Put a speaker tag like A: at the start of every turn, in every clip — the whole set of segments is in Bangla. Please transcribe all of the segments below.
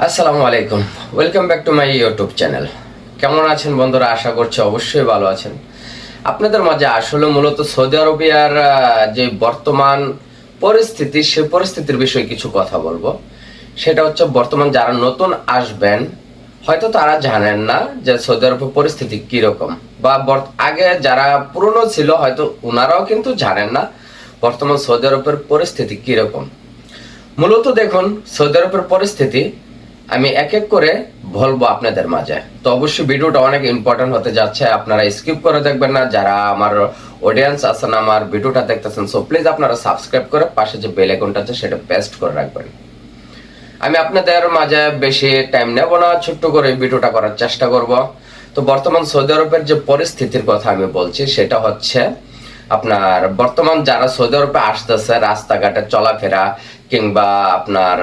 A: আসসালামু আলাইকুম। Welcome back to my YouTube channel কেমন আছেন বন্ধুরা? আশা করছি অবশ্যই ভালো আছেন। আপনাদের মাঝে আসলে মূলত সৌদি আরবিয়ার যে বর্তমান পরিস্থিতি, সে পরিস্থিতির বিষয়ে কিছু কথা বলব। সেটা হচ্ছে বর্তমান যারা নতুন আসবেন, হয়তো তারা জানেন না যে সৌদি আরবের পরিস্থিতি কীরকম। বা আগে যারা পুরনো ছিল, হয়তো ওনারাও কিন্তু জানেন না বর্তমান সৌদি আরবের পরিস্থিতি কীরকম। মূলত দেখুন, সৌদি আরবের পরিস্থিতি আমি এক এক করে বলব আপনাদের মাঝে। তো অবশ্যই ভিডিওটা অনেক ইম্পর্টেন্ট হতে যাচ্ছে, আপনারা স্কিপ করে দেখবেন না। যারা আমার অডিয়েন্স আছেন, আমার ভিডিওটা দেখতেছেন সো প্লিজ আপনারা সাবস্ক্রাইব করে পাশে যে বেল আইকনটা আছে, সেটা পেস্ট করে রাখবেন। আমি আপনাদের মাঝে বেশি টাইম নেব না, ছোট্ট করে ভিডিওটা করার চেষ্টা করব। তো বর্তমান সৌদি আরবের যে পরিস্থিতির কথা আমি বলছি, সেটা হচ্ছে আপনার বর্তমান যারা সৌদি আরবে আসতেছে, রাস্তাঘাটে চলাফেরা কিংবা আপনার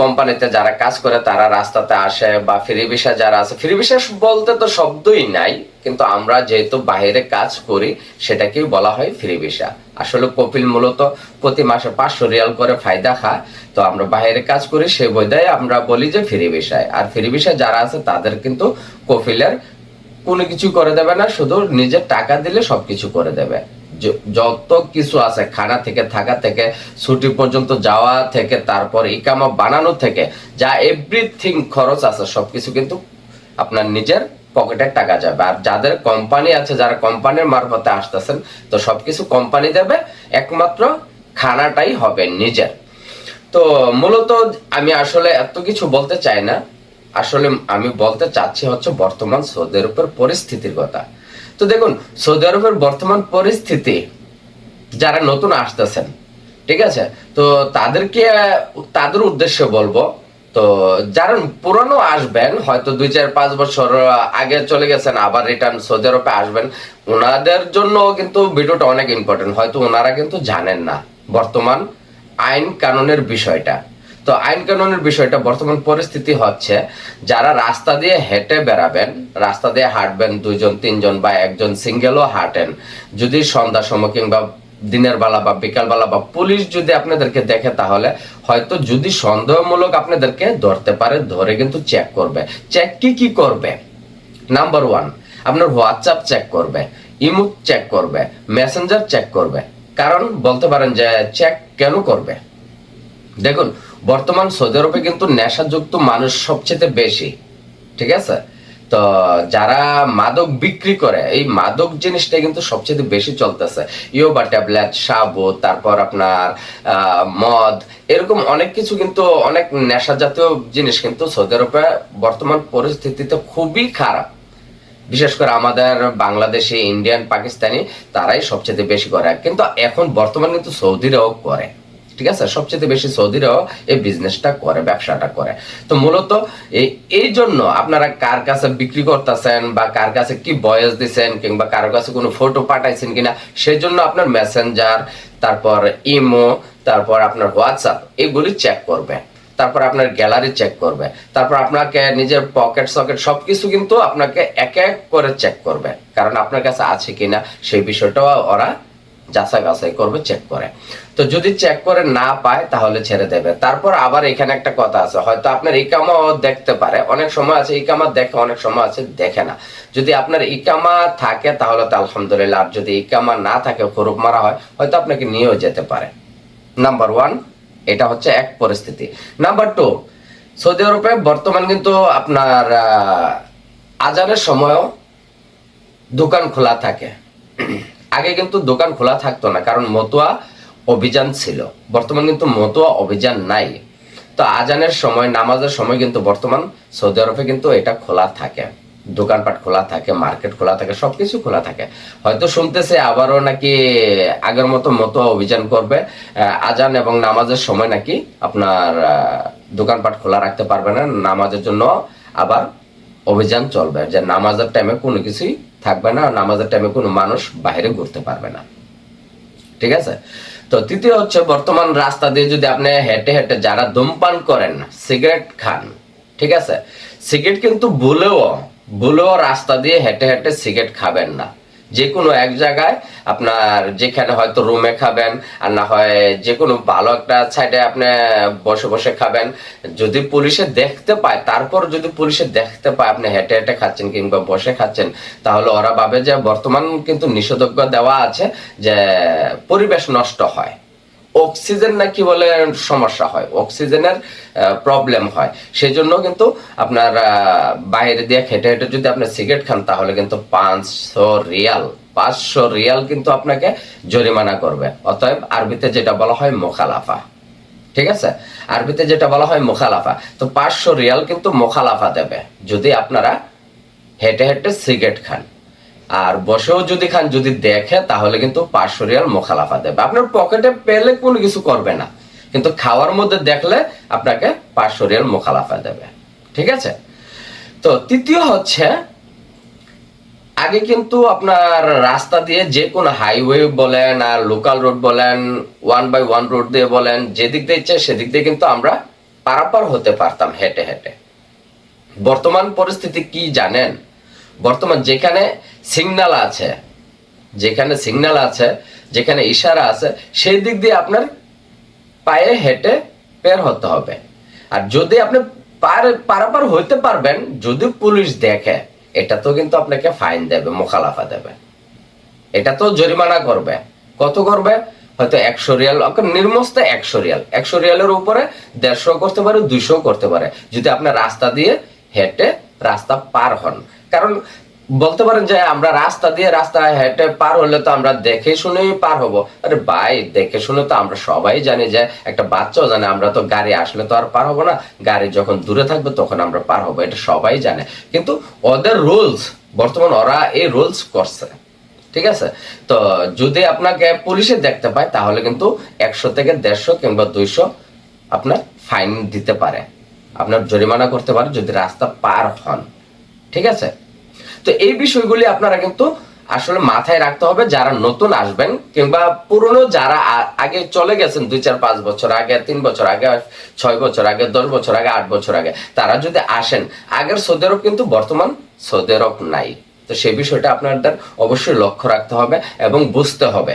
A: কোম্পানিতে যারা কাজ করে, তারা রাস্তাতে আসে বা ফ্রি ভিসা যারা আছে, ফ্রি ভিসা বলতে তো শব্দই নাই, কিন্তু আমরা যেহেতু বাইরে কাজ করি, সেটাকেই বলা হয় ফ্রি ভিসা। আসলে কপিল মূলত প্রতি মাসে পাঁচশো রিয়াল করে ফায়দা খায়, তো আমরা বাইরে কাজ করি সেই বইদায় আমরা বলি যে ফ্রি ভিসায়। আর ফ্রি ভিসা যারা আছে, তাদের কিন্তু কপিলের কোনো কিছু করে দেবে না, শুধু নিজের টাকা দিলে সবকিছু করে দেবে। যত কিছু আছে, খানা থেকে, থাকা থেকে, ছুটি পর্যন্ত যাওয়া থেকে, তারপর ইকামা বানানো থেকে, যা এভরিথিং খরচ আছে, সবকিছু কিন্তু আপনার নিজের পকেটের টাকা যাবে। আর যাদের কোম্পানি আছে, যারা কোম্পানির মারফতে আসতেছেন, তো সবকিছু কোম্পানি দেবে, একমাত্র খানাটাই হবে নিজের। তো মূলত আমি আসলে এত কিছু বলতে চাই না। আসলে আমি বলতে চাচ্ছি হচ্ছে বর্তমান সৌদি উপর পরিস্থিতির কথা। তো দেখুন, সৌদি আরবের বর্তমান পরিস্থিতি, যারা নতুন আসতেছেন, ঠিক আছে? তো তাদেরকে, তাদের উদ্দেশ্যে বলব, তো যারা পুরানো আসবেন, হয়তো দুই চার পাঁচ বছর আগে চলে গেছেন, আবার রিটার্ন সৌদি আরবে আসবেন, ওনাদের জন্য কিন্তু ভিডিওটা অনেক ইম্পর্টেন্ট হয়তো ওনারা কিন্তু জানেন না বর্তমান আইন কানুনের বিষয়টা। তো আইন কানুনের বিষয়টা বর্তমান পরিস্থিতি হচ্ছে, যারা রাস্তা দিয়ে হেঁটে বেড়াবেন, রাস্তা দিয়ে হাঁটবেন দুইজন, তিনজন বা একজন সিঙ্গেলও হাঁটেন, যদি সন্ধ্যা সময় কিংবা দিনের বেলা বা বিকাল বেলা বা পুলিশ যদি আপনাদেরকে দেখে তাহলে হয়তো যদি সন্দেহমূলক আপনাদেরকে ধরতে পারে, ধরে কিন্তু চেক করবে। চেক কি কি করবে? নাম্বার ওয়ান আপনার হোয়াটসঅ্যাপ চেক করবে ইমো চেক করবে মেসেঞ্জার চেক করবে। কারণ বলতে পারেন যে চেক কেন করবে? দেখুন বর্তমান সৌদি আরবে কিন্তু নেশাযুক্ত মানুষ সবচেয়ে বেশি, ঠিক আছে? তো যারা মাদক বিক্রি করে, এই মাদক জিনিসটা কিন্তু সবচেয়ে বেশি চলতেছে। ইয়োবা ট্যাবলেট, সাবু, তারপর আপনার মদ, এরকম অনেক কিছু কিন্তু, অনেক নেশা জাতীয় জিনিস কিন্তু সৌদি আরবে বর্তমান পরিস্থিতিতে খুবই খারাপ। বিশেষ করে আমাদের বাংলাদেশে, ইন্ডিয়ান, পাকিস্তানি, তারাই সবচেয়ে বেশি করে। কিন্তু এখন বর্তমান কিন্তু সৌদিরাও করে। ঠিক আছে? সবচেয়ে বেশি সৌদিরাও এই বিজনেসটা করে, ব্যবসাটা করে। তো মূলত এই জন্য আপনারা কার কাছে বিক্রি করতেছেন বা কার কাছে কি বয়স দিচ্ছেন কিংবা কারও কাছে কোনো ফটো পাঠাইছেন কিনা, সেই জন্য আপনার মেসেঞ্জার তারপর ইমো তারপর আপনার হোয়াটসঅ্যাপ এগুলি চেক করবে। তারপর আপনার গ্যালারি চেক করবে। তারপর আপনাকে নিজের পকেট সকেট সবকিছু কিন্তু আপনাকে এক এক করে চেক করবে, কারণ আপনার কাছে আছে কিনা সেই বিষয়টাও ওরা যাচাই বাছাই করবে চেক করে। তো যদি চেক করে না পায়, তাহলে ছেড়ে দেবে। তারপর আবার এখানে একটা কথা আছে। হয়তো আপনার ইকামা দেখতে পারে। অনেক সময় আছে ইকামা দেখে, অনেক সময় আছে দেখে না। যদি আপনার ইকামা থাকে, তাহলে তো আলহামদুলিল্লাহ। আর যদি ইকামা না থাকে হরুপ মারা হয়, হয়তো আপনাকে নিয়েও যেতে পারে। নাম্বার ওয়ান এটা হচ্ছে এক পরিস্থিতি। নাম্বার টু সৌদি আরবে বর্তমান কিন্তু আপনার আজানের সময়ও দোকান খোলা থাকে। আগে কিন্তু দোকান খোলা থাকতো না, কারণ মতুয়া অভিযান ছিল। বর্তমান কিন্তু মতুয়া অভিযান নাই। তো আজানের সময়, নামাজের সময় কিন্তু বর্তমান সৌদি আরবে কিন্তু এটা খোলা থাকে। দোকানপাট খোলা থাকে, মার্কেট খোলা থাকে, সবকিছু খোলা থাকে। হয়তো শুনতেছে আবারও নাকি আগের মতো মতো অভিযান করবে। আজান এবং নামাজের সময় নাকি আপনার দোকানপাট খোলা রাখতে পারবে না। নামাজের জন্য আবার অভিযান চলবে, যে নামাজের টাইমে কোনো কিছুই থাকবে না, নামাজের টাইমে কোনো মানুষ বাইরে ঘুরতে পারবে না। ঠিক আছে? তো তৃতীয় হচ্ছে বর্তমান রাস্তা দিয়ে যদি আপনি হেঁটে হেঁটে যারা ধূমপান করেন, সিগারেট খান, ঠিক আছে? সিগারেট কিন্তু ভুলেও ভুলেও রাস্তা দিয়ে হেঁটে হেঁটে সিগারেট খাবেন না। যে কোনো এক জায়গায় আপনার যেখানে হয়তো রুমে খাবেন, আর না হয় যে কোনো ভালো একটা সাইডে আপনি বসে বসে খাবেন। যদি পুলিশে দেখতে পায়, তারপর যদি পুলিশে দেখতে পায় আপনি হেঁটে হেঁটে খাচ্ছেন কিংবা বসে খাচ্ছেন, তাহলে ওরা ভাবে যে বর্তমান কিন্তু নিষেধাজ্ঞা দেওয়া আছে যে পরিবেশ নষ্ট হয়। অক্সিজেন নাকি বলে সমস্যা হয়, অক্সিজেনের প্রবলেম হয়। সেই জন্য কিন্তু আপনার বাইরে দিয়ে খেটে হেঁটে যদি আপনি সিগারেট খান, তাহলে কিন্তু পাঁচশো রিয়াল পাঁচশো রিয়াল কিন্তু আপনাকে জরিমানা করবে। অতএব আরবিতে যেটা বলা হয় মোখালাফা। ঠিক আছে? আরবিতে যেটা বলা হয় মোখালাফা। তো পাঁচশো রিয়াল কিন্তু মোখালাফা দেবে, যদি আপনারা হেঁটে হেঁটে সিগারেট খান। আর বসেও যদি খান, যদি দেখে, তাহলে কিন্তু পাঁচশো রিয়াল মোখালাফা দেবে। আপনার পকেটে পেলে কোনো কিছু করবে না। কিন্তু খাওয়ার মধ্যে দেখলে আপনাকে পাঁচশো রিয়াল মোখালাফা দেবে। ঠিক আছে? তো তৃতীয় হচ্ছে, আগে কিন্তু আপনার রাস্তা দিয়ে যে কোনো হাইওয়ে বলেন আর লোকাল রোড বলেন ওয়ান বাই ওয়ান রোড দিয়ে বলেন, যেদিক দিয়ে ইচ্ছে সেদিক দিয়ে কিন্তু আমরা পারাপার হতে পারতাম হেঁটে হেঁটে। বর্তমান পরিস্থিতি কি জানেন? বর্তমান যেখানে সিগনাল আছে, যেখানে সিগনাল আছে, যেখানে ইশারা আছে, সেই দিক দিয়ে আপনার পায়ে হেঁটে বের হতে হবে। আর যদি আপনি পার- পারাপার হইতে পারবেন, যদি পুলিশ দেখে, এটা তো কিন্তু আপনাকে ফাইন দেবে, মোখালাফা দেবে। এটা তো জরিমানা করবে। কত করবে? হয়তো একশো রিয়াল নির্মস্ত একশো রিয়াল। একশো রিয়ালের উপরে দেড়শো করতে পারে, দুইশো করতে পারে। যদি আপনার রাস্তা দিয়ে হেঁটে রাস্তা পার হন। কারণ বলতে পারেন যে আমরা রাস্তা দিয়ে রাস্তা হেঁটে পার হলে তো আমরা দেখে শুনেই পার হব। আরে ভাই, দেখে শুনে তো আমরা সবাই জানি যে একটা বাচ্চাও জানে, আমরা তো গাড়ি আসলে তো আর পার হব না। গাড়ি যখন দূরে থাকবে তখন আমরা পার হব, এটা সবাই জানে। কিন্তু ওদের রুলস, বর্তমান ওরা এই রুলস করছে, ঠিক আছে? তো যদি আপনাকে পুলিশে দেখতে পায়, তাহলে কিন্তু একশো থেকে দেড়শো কিংবা দুইশো আপনার ফাইন দিতে পারে। আপনার জরিমানা করতে পারে যদি রাস্তা পার হন। ঠিক আছে? তো এই বিষয়গুলি আপনারা কিন্তু আসলে মাথায় রাখতে হবে যারা নতুন আসবেন কিংবা পুরনো, যারা আগে চলে গেছেন দুই চার পাঁচ বছর আগে, তিন বছর আগে, ছয় বছর আগে, দশ বছর আগে, আট বছর আগে, তারা যদি আসেন, আগের সৌদি আরব কিন্তু বর্তমান সৌদি আরব নাই। তো সেই বিষয়টা আপনাদের অবশ্যই লক্ষ্য রাখতে হবে এবং বুঝতে হবে।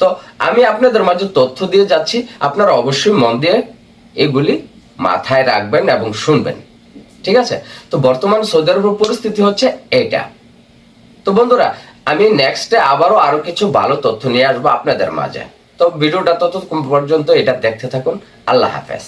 A: তো আমি আপনাদের মাঝে তথ্য দিয়ে যাচ্ছি, আপনারা অবশ্যই মন দিয়ে এগুলি মাথায় রাখবেন এবং শুনবেন। ঠিক আছে? তো বর্তমান সৌদি আরবের পরিস্থিতি হচ্ছে এটা। তো বন্ধুরা, আমি নেক্সটে আবারও আরও কিছু ভালো তথ্য নিয়ে আসব আপনাদের মাঝে। তো ভিডিওটা ততক্ষণ পর্যন্ত এটা দেখতে থাকুন। আল্লাহ হাফেজ।